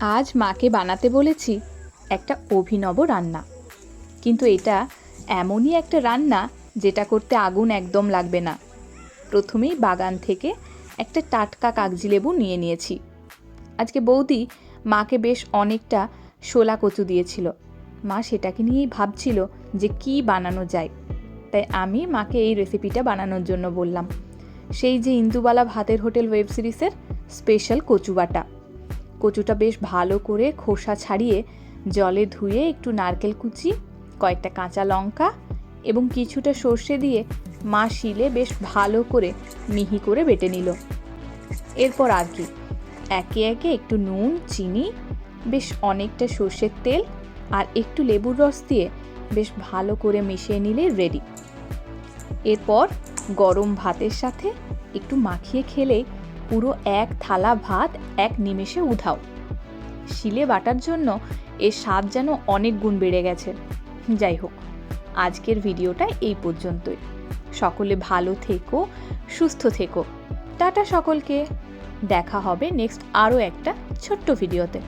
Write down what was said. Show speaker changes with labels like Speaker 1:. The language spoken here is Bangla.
Speaker 1: আজ মাকে বানাতে বলেছি একটা অভিনব রান্না। কিন্তু এটা এমনই একটা রান্না যেটা করতে আগুন একদম লাগবে না। প্রথমেই বাগান থেকে একটা টাটকা কাগজি লেবু নিয়ে নিয়েছি। আজকে বৌদি মাকে বেশ অনেকটা শোলা কচু দিয়েছিল। মা সেটাকে নিয়েই ভাবছিল যে কি বানানো যায়। তাই আমি মাকে এই রেসিপিটা বানানোর জন্য বললাম, সেই যে ইন্দুবালা ভাতের হোটেল ওয়েব সিরিজের স্পেশাল কচু বাটা। কচুটা বেশ ভালো করে খোসা ছাড়িয়ে জলে ধুয়ে একটু নারকেল কুচি, কয়েকটা কাঁচা লঙ্কা এবং কিছুটা সর্ষে দিয়ে মা শিলে বেশ ভালো করে মিহি করে বেটে নিল। এরপর আর কি, একে একে একটু নুন, চিনি, বেশ অনেকটা সর্ষের তেল আর একটু লেবুর রস দিয়ে বেশ ভালো করে মিশিয়ে নিলে রেডি এরপর গরম ভাতের সাথে একটু মাখিয়ে খেলে পুরো এক থালা ভাত, এক নিমেষে উধাও। শিলে বাটার জন্য এর স্বাদ যেন অনেক গুণ বেড়ে গেছে। যাই হোক, আজকের ভিডিওটা এই পর্যন্তই। সকলে ভালো থেকো, সুস্থ থেকো। টাটা সকলকে। দেখা হবে নেক্সট আরও একটা ছোট্ট ভিডিওতে।